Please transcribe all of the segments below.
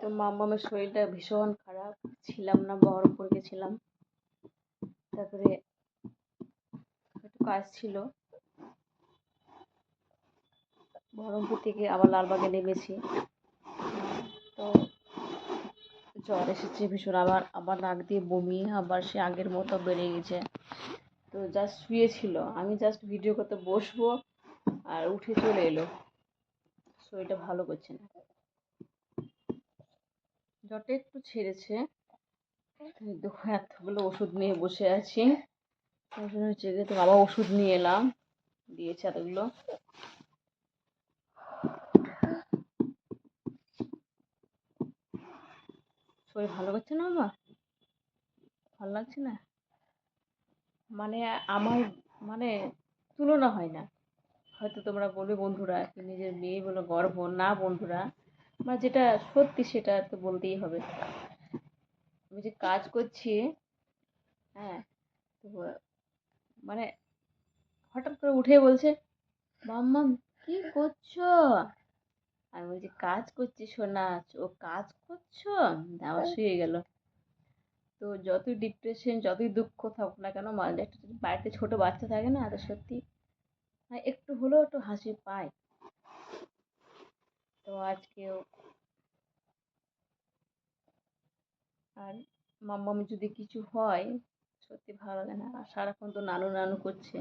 তো মামামের শরীরটা ভীষণ খারাপ। ছিলাম না, বহরমপুর গেছিলাম। তারপরে একটু কাজ ছিল। বহরমপুর থেকে আবার লালবাগে নেমেছি। তো জ্বর এসেছে ভীষণ, আবার আবার নাক দিয়ে বমি, আবার সে আগের মতো বেড়ে গেছে। তো জাস্ট শুয়েছিল। আমি জাস্ট ভিডিও করতে বসবো আর উঠে চলে এলো। শরীরটা ভালো করছে না। জ্বরটা একটু ছেড়েছে। দেখো, এতগুলো ওষুধ নিয়ে বসে আছি। ওষুধ হচ্ছে আবার ওষুধ নিয়ে এলাম, দিয়েছে এতগুলো শরীর ভালো করছে না বাবা? ভালো লাগছে না? মানে আমার মানে তুলনা হয় না। হয়তো তোমরা বলবে, বন্ধুরা নিজের মেয়ে বলে গর্ব? না, বন্ধুরা। মানে যেটা সত্যি সেটা তো বলতেই হবে। আমি যে কাজ করছি হ্যাঁ তো মানে হঠাৎ করে উঠে বলছে মাম্মা কি করছ? আমি বলছি কাজ করছি সোনা, ও কাজ করছ? আবার শুয়ে গেল। তো যতই ডিপ্রেশন যতই দুঃখ থাকুক না কেন একটা বাড়িতে ছোটো বাচ্চা থাকে না, তো সত্যি মানে একটু হলেও একটু হাসি পায়। তো আজকেও আর মাম্মামি যদি কিছু হয়, সত্যি ভালো লাগে না। আর সারাক্ষণ তো নানু নানু করছে।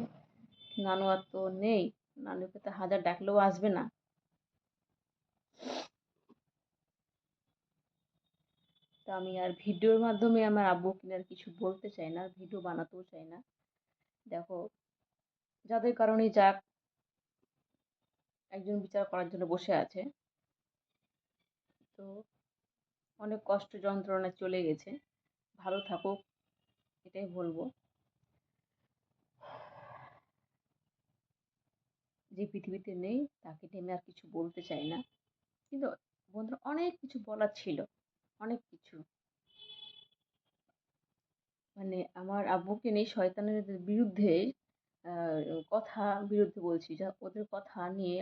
নানু আর তো নেই। নানুকে তো হাজার ডাকলেও আসবে না। তো আমি আর ভিডিওর মাধ্যমে আমার আব্বুকে আর কিছু বলতে চাই না, ভিডিও বানাতেও চাই না। দেখো, যাদের কারণেই যাক, একজন বিচার করার জন্য বসে আছে। তো অনেক কষ্ট যন্ত্রণা চলে গেছে। ভালো থাকুক, এটাই বলব। যে পৃথিবীতে নেই, তাকে আমি আর কিছু বলতে চাই না। কিন্তু বন্ধুরা, অনেক কিছু বলার ছিল, অনেক কিছু। মানে আমার আব্বুকে নিয়ে শয়তানের বিরুদ্ধে কথা বিরুদ্ধে বলছি, যা ওদের কথা নিয়ে